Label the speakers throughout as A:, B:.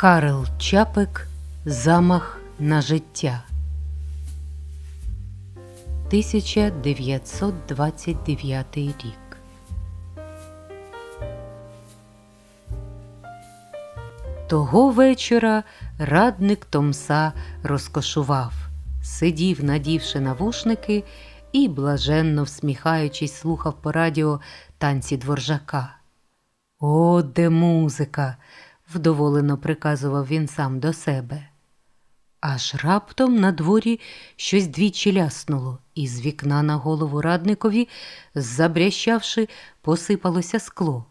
A: Карл Чапик Замах на життя 1929 рік. Того вечора радник Томса розкошував, сидів, надівши навушники, і, блаженно всміхаючись, слухав по радіо танці дворжака. О, де музика! Вдоволено приказував він сам до себе. Аж раптом на дворі щось двічі ляснуло, і з вікна на голову радникові, забрящавши, посипалося скло.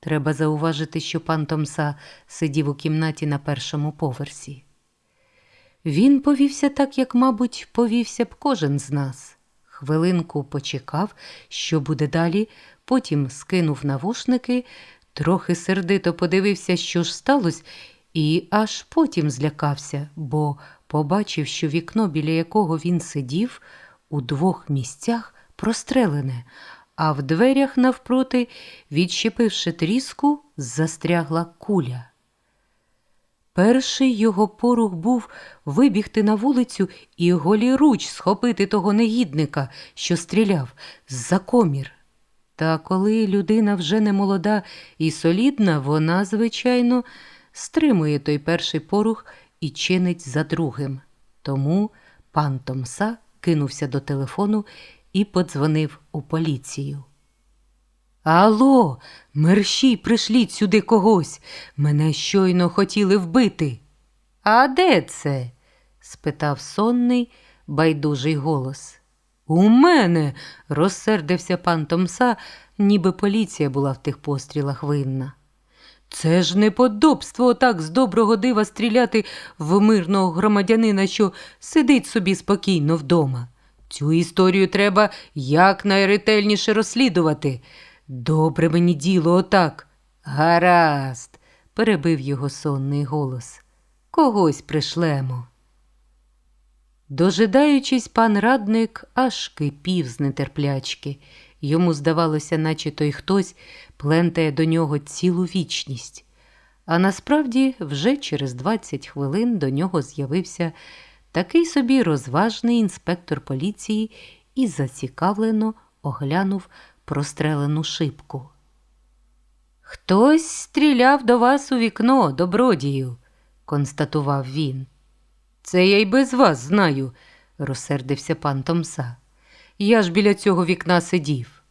A: Треба зауважити, що пан Томса сидів у кімнаті на першому поверсі. Він повівся так, як, мабуть, повівся б кожен з нас. Хвилинку почекав, що буде далі, потім скинув навушники, трохи сердито подивився, що ж сталося, і аж потім злякався, бо побачив, що вікно, біля якого він сидів, у двох місцях прострелене, а в дверях навпроти, відщепивши тріску, застрягла куля. Перший його порух був вибігти на вулицю і голіруч схопити того негідника, що стріляв, з-за комір. Та коли людина вже не молода і солідна, вона, звичайно, стримує той перший порух і чинить за другим. Тому пан Томса кинувся до телефону і подзвонив у поліцію. Алло, мерщій, пришліть сюди когось. Мене щойно хотіли вбити. А де це? спитав сонний, байдужий голос. У мене, розсердився пан Томса, ніби поліція була в тих пострілах винна. Це ж неподобство отак з доброго дива стріляти в мирного громадянина, що сидить собі спокійно вдома. Цю історію треба якнайретельніше розслідувати. Добре мені діло отак. Гаразд, перебив його сонний голос. Когось пришлемо. Дожидаючись, пан радник аж кипів з нетерплячки. Йому здавалося, наче той хтось плентає до нього цілу вічність. А насправді, вже через 20 хвилин до нього з'явився такий собі розважний інспектор поліції і зацікавлено оглянув прострелену шибку. Хтось стріляв до вас у вікно, добродію, констатував він. Це я й без вас знаю, розсердився пан Томса. Я ж біля цього вікна сидів.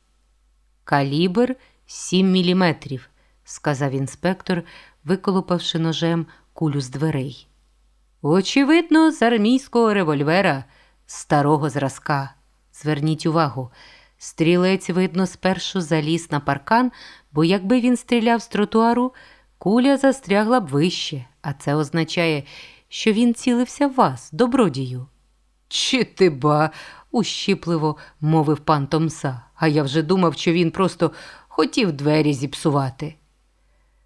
A: Калібр сім міліметрів, сказав інспектор, виколупавши ножем кулю з дверей. Очевидно, з армійського револьвера старого зразка. Зверніть увагу, стрілець, видно, спершу заліз на паркан, бо якби він стріляв з тротуару, куля застрягла б вище, а це означає, що він цілився в вас, добродію. Чи ти ба? ущіпливо мовив пан Томса, а я вже думав, що він просто хотів двері зіпсувати.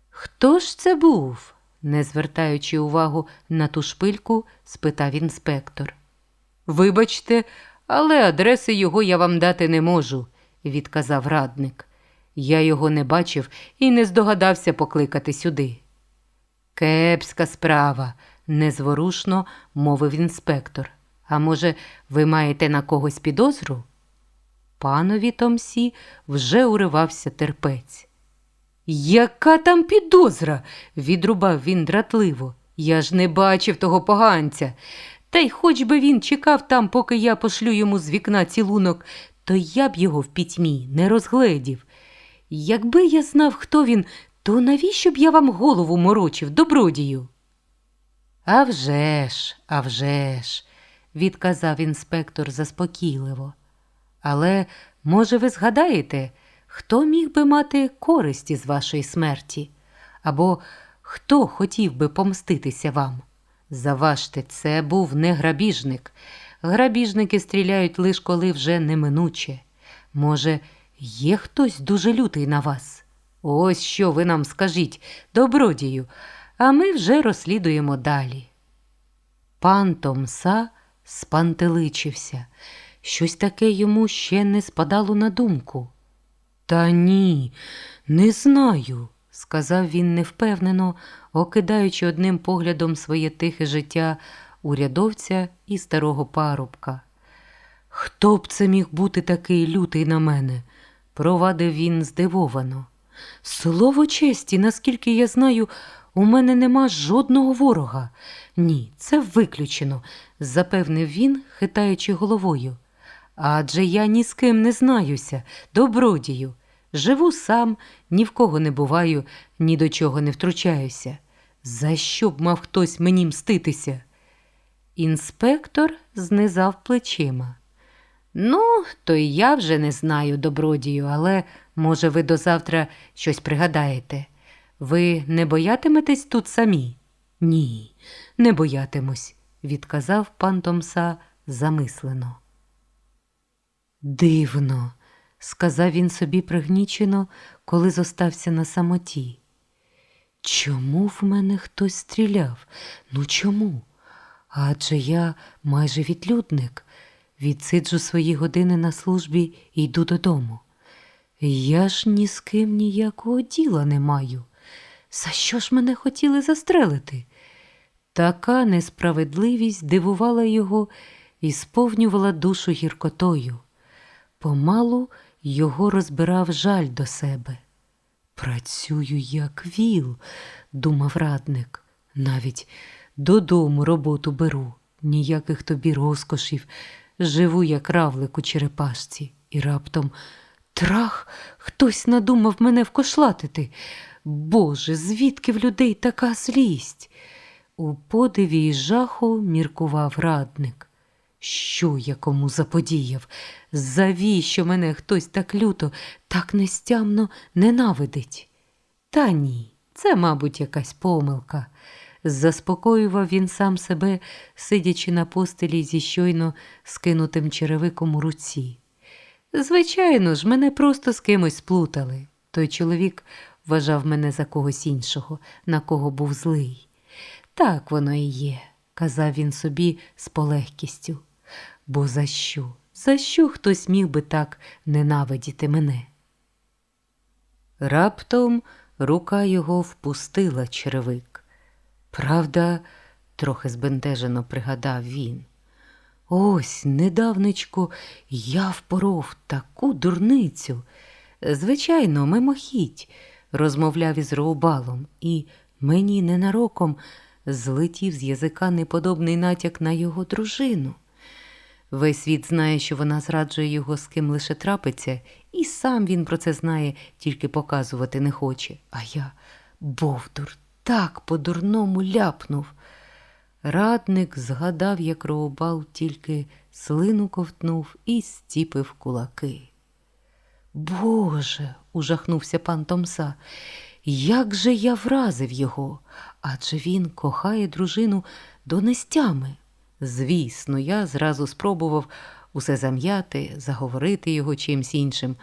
A: Хто ж це був? не звертаючи увагу на ту шпильку, спитав інспектор. Вибачте, але адреси його я вам дати не можу, відказав радник. Я його не бачив і не здогадався покликати сюди. Кепська справа, незворушно мовив інспектор. А може, ви маєте на когось підозру? Панові Томсі вже уривався терпець. Яка там підозра? відрубав він дратливо. Я ж не бачив того поганця. Та й хоч би він чекав там, поки я пошлю йому з вікна цілунок, то я б його в пітьмі не розгледів. Якби я знав, хто він, то навіщо б я вам голову морочив, добродію? «А вже ж, а вже ж», – відказав інспектор заспокійливо. Але, може, ви згадаєте, хто міг би мати користі з вашої смерті? Або хто хотів би помститися вам? Заважте, це був не грабіжник. Грабіжники стріляють лише коли вже неминуче. Може, є хтось дуже лютий на вас? Ось що ви нам скажіть, добродію, а ми вже розслідуємо далі. Пан Томса спантеличився. Щось таке йому ще не спадало на думку. Та ні, не знаю, сказав він невпевнено, окидаючи одним поглядом своє тихе життя урядовця і старого парубка. Хто б це міг бути такий лютий на мене? провадив він здивовано. Слово честі, наскільки я знаю, у мене нема жодного ворога. Ні, це виключено, запевнив він, хитаючи головою. Адже я ні з ким не знаюся, добродію. Живу сам, ні в кого не буваю, ні до чого не втручаюся. За що б мав хтось мені мститися? Інспектор знизав плечима. Ну, то й я вже не знаю, добродію, але, може, ви до завтра щось пригадаєте. Ви не боятиметесь тут самі? Ні, не боятимусь, відказав пан Томса замислено. Дивно, сказав він собі пригнічено, коли зостався на самоті. Чому в мене хтось стріляв? Ну чому? Адже я майже відлюдник, відсиджу свої години на службі і йду додому. Я ж ні з ким ніякого діла не маю. За що ж мене хотіли застрелити? Така несправедливість дивувала його і сповнювала душу гіркотою. Помалу його розбирав жаль до себе. Працюю, як віл, думав радник, навіть додому роботу беру, ніяких тобі розкошів, живу, як равлик у черепашці, і раптом трах, хтось надумав мене вкошлатити. Боже, звідки в людей така злість? У подиві й жаху міркував радник. Що я кому заподіяв? Завіщо мене хтось так люто, так нестямно ненавидить? Та ні, це, мабуть, якась помилка. Заспокоював він сам себе, сидячи на постелі зі щойно скинутим черевиком у руці. Звичайно ж, мене просто з кимось сплутали. Той чоловік вважав мене за когось іншого, на кого був злий. Так воно і є, казав він собі з полегкістю. Бо за що? За що хтось міг би так ненавидіти мене? Раптом рука його впустила черевик. Правда, трохи збентежено пригадав він. Ось, недавничко, я впоров таку дурницю. Звичайно, мимохідь, розмовляв із Роубалом, і мені ненароком злетів з язика неподобний натяк на його дружину. Весь світ знає, що вона зраджує його з ким лише трапиться, і сам він про це знає, тільки показувати не хоче. А я, Бовдур, так по-дурному ляпнув. Радник згадав, як Роубал тільки слину ковтнув і стіпив кулаки. Боже, ужахнувся пан Томса, як же я вразив його, адже він кохає дружину до нестями. Звісно, я зразу спробував усе зам'яти, заговорити його чимсь іншим,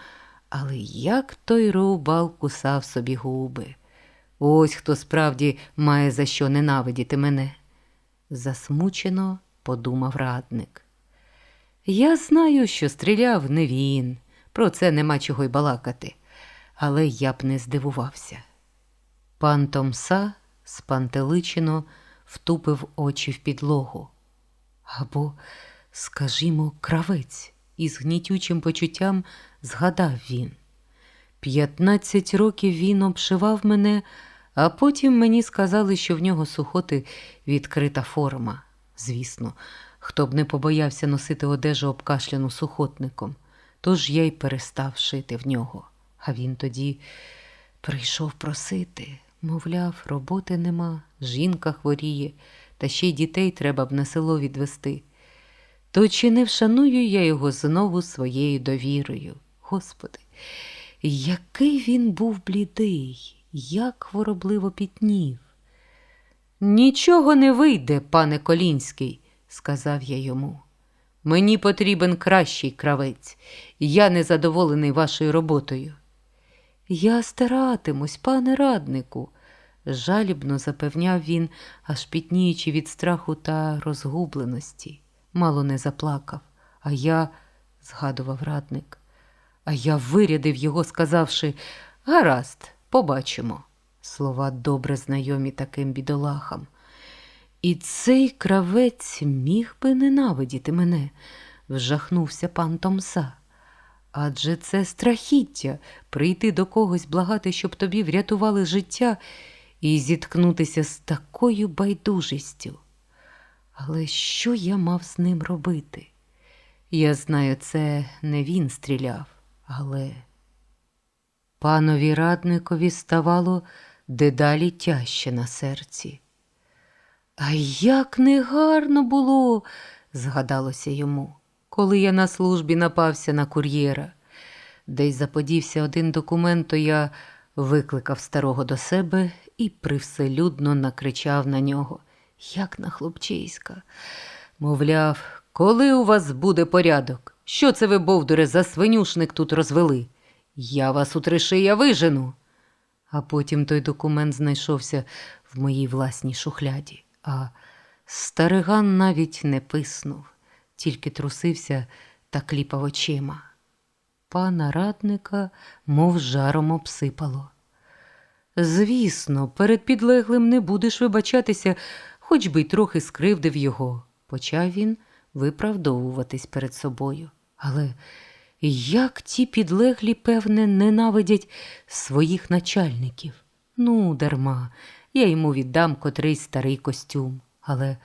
A: але як той Роубал кусав собі губи. Ось хто справді має за що ненавидіти мене. Засмучено подумав радник. Я знаю, що стріляв не він, про це нема чого й балакати, але я б не здивувався. Пан Томса спантеличено втупив очі в підлогу. Або, скажімо, кравець, із гнітючим почуттям згадав він. П'ятнадцять років він обшивав мене, а потім мені сказали, що в нього сухоти відкрита форма. Звісно, хто б не побоявся носити одежу обкашляну сухотником, тож я й перестав шити в нього. А він тоді прийшов просити, мовляв, роботи нема, жінка хворіє, та ще й дітей треба б на село відвести. То чи не вшаную я його знову своєю довірою? Господи, який він був блідий, як хворобливо пітнів. Нічого не вийде, пане Колінський, сказав я йому. Мені потрібен кращий кравець, я незадоволений вашою роботою. Я старатимусь, пане раднику, жалібно запевняв він, аж пітніючи від страху та розгубленості. Мало не заплакав, а я, згадував радник, а я вирядив його, сказавши гаразд, побачимо. Слова добре знайомі таким бідолахам. І цей кравець міг би ненавидіти мене, вжахнувся пан Томса. Адже це страхіття прийти до когось благати, щоб тобі врятували життя і зіткнутися з такою байдужістю. Але що я мав з ним робити? Я знаю, це не він стріляв, але панові радникові ставало дедалі тяжче на серці. А як негарно було, згадалося йому, коли я на службі напався на кур'єра. Десь заподівся один документ, то я викликав старого до себе і привселюдно накричав на нього, як на хлопчиська. Мовляв, коли у вас буде порядок? Що це ви, бовдуре, за свинюшник тут розвели? Я вас у тришия вижену. А потім той документ знайшовся в моїй власній шухляді, а стариган навіть не писнув, тільки трусився та кліпав очима. Пана радника, мов жаром обсипало. Звісно, перед підлеглим не будеш вибачатися, хоч би й трохи скривдив його, почав він виправдовуватись перед собою. Але як ті підлеглі, певне, ненавидять своїх начальників? Ну, дарма, я йому віддам котрийсь старий костюм, але,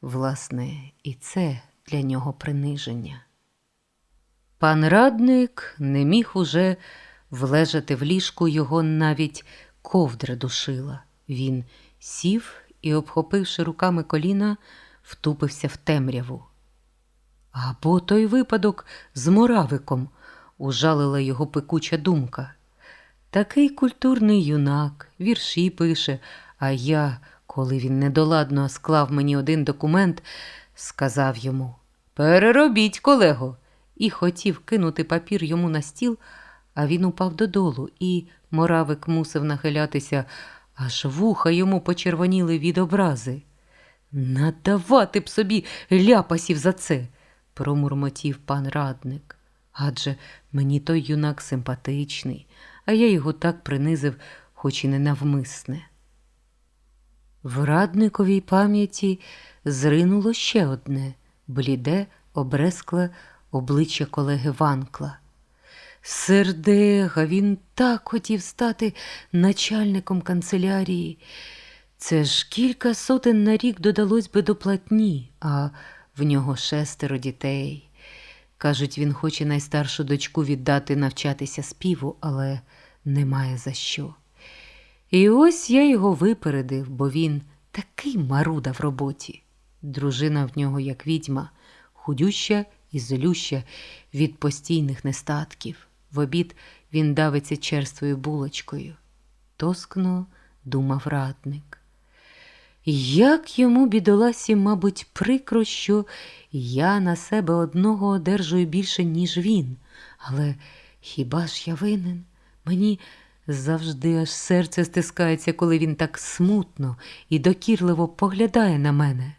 A: власне, і це для нього приниження. Пан радник не міг уже влежати в ліжку, його навіть ковдра душила. Він сів і, обхопивши руками коліна, втупився в темряву. Або той випадок з моравиком ужалила його пекуча думка. Такий культурний юнак, вірші пише, а я, коли він недоладно склав мені один документ, сказав йому Переробіть, колего, і хотів кинути папір йому на стіл, а він упав додолу, і моравик мусив нахилятися, аж вуха йому почервоніли від образи. Надавати б собі ляпасів за це, промурмотів пан радник. Адже мені той юнак симпатичний, а я його так принизив, хоч і не навмисне. В радниковій пам'яті зринуло ще одне бліде, обрескле обличчя колеги Ванкла. Сердега, він так хотів стати начальником канцелярії. Це ж кілька сотень на рік додалось би до платні, а в нього шестеро дітей. Кажуть, він хоче найстаршу дочку віддати навчатися співу, але немає за що. І ось я його випередив, бо він такий маруда в роботі. Дружина в нього, як відьма, худюща і злюща від постійних нестатків. В обід він давиться черствою булочкою. Тоскно думав радник. Як йому, бідоласі, мабуть, прикро, що я на себе одного одержую більше, ніж він. Але хіба ж я винен? Мені завжди аж серце стискається, коли він так смутно і докірливо поглядає на мене.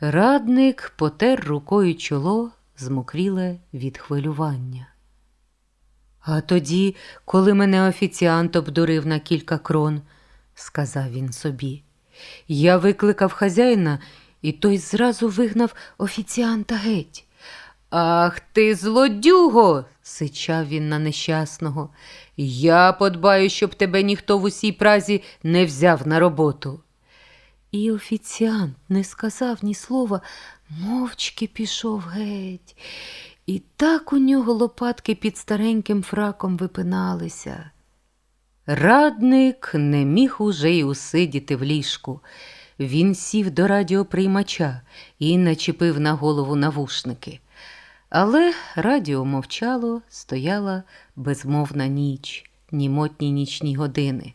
A: Радник потер рукою чоло, змокріле від хвилювання. А тоді, коли мене офіціант обдурив на кілька крон, сказав він собі, я викликав хазяїна, і той зразу вигнав офіціанта геть. Ах ти, злодюго, сичав він на нещасного. Я подбаю, щоб тебе ніхто в усій празі не взяв на роботу. І офіціант не сказав ні слова, мовчки пішов геть. І так у нього лопатки під стареньким фраком випиналися. Радник не міг уже й усидіти в ліжку. Він сів до радіоприймача і начепив на голову навушники. Але радіо мовчало, стояла безмовна ніч, німотні нічні години.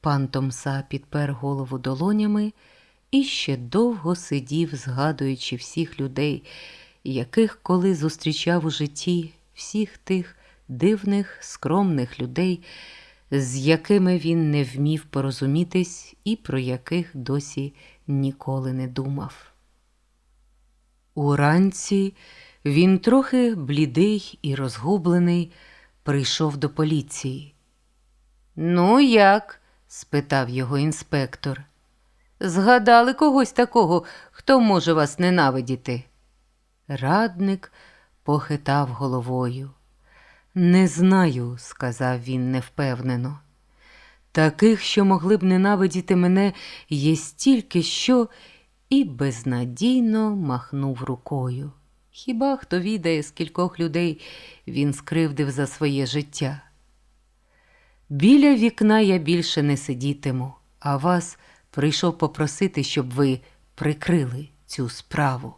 A: Пан Томса підпер голову долонями і ще довго сидів, згадуючи всіх людей, яких коли зустрічав у житті, всіх тих дивних, скромних людей, з якими він не вмів порозумітись і про яких досі ніколи не думав. Уранці він трохи блідий і розгублений, прийшов до поліції. Ну, як? спитав його інспектор. Згадали когось такого, хто може вас ненавидіти? Радник похитав головою. Не знаю, сказав він невпевнено. Таких, що могли б ненавидіти мене, є стільки що, і безнадійно махнув рукою. Хіба хто відає, скількох людей він скривдив за своє життя? Біля вікна я більше не сидітиму, а вас прийшов попросити, щоб ви прикрили цю справу.